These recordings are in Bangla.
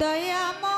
দয়াময়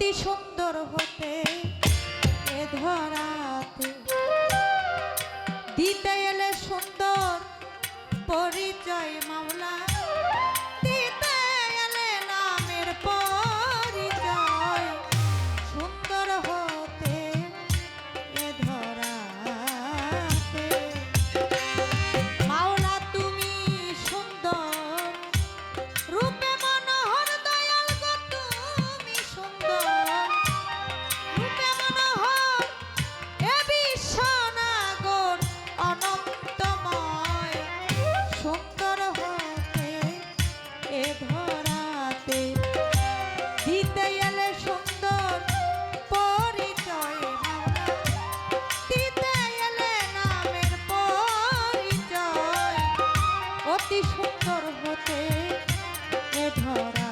অতি সুন্দর সুন্দর হতে ধরা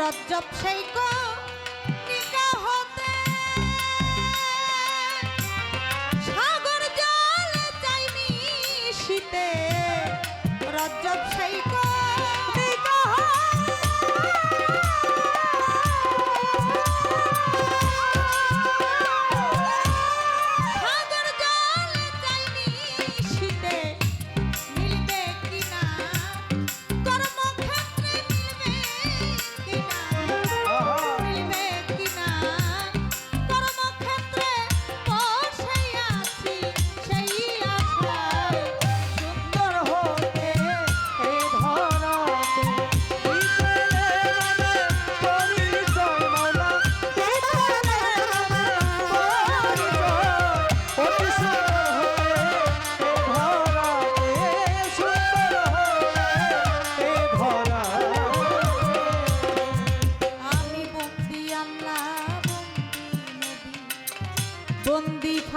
রজ্জব সেই কণিকা হতে সাগর জল চাইনি শীতে। রজ্জব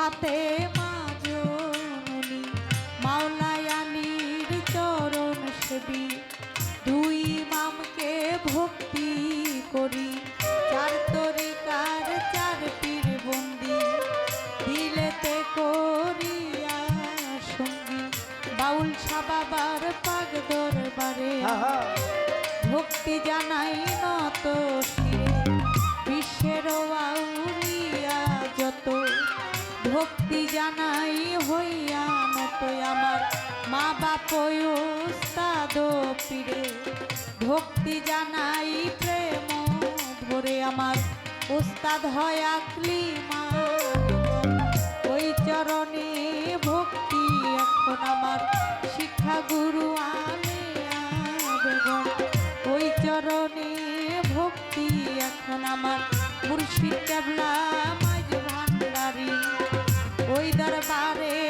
i'll bater ভক্তি জানাই হইয়া নত আমার মা বাপ ওস্তাদ পীরে। ভক্তি জানাই প্রেম ভরে আমার ওস্তাদ হয় আকলি মা ওই চরণে ভক্তি এখন আমার শিক্ষা গুরু বেগম ওই চরণে ভক্তি এখন আমার মুর্শিদ কেবলা মাঝ ভান্ডারি ওই that about body.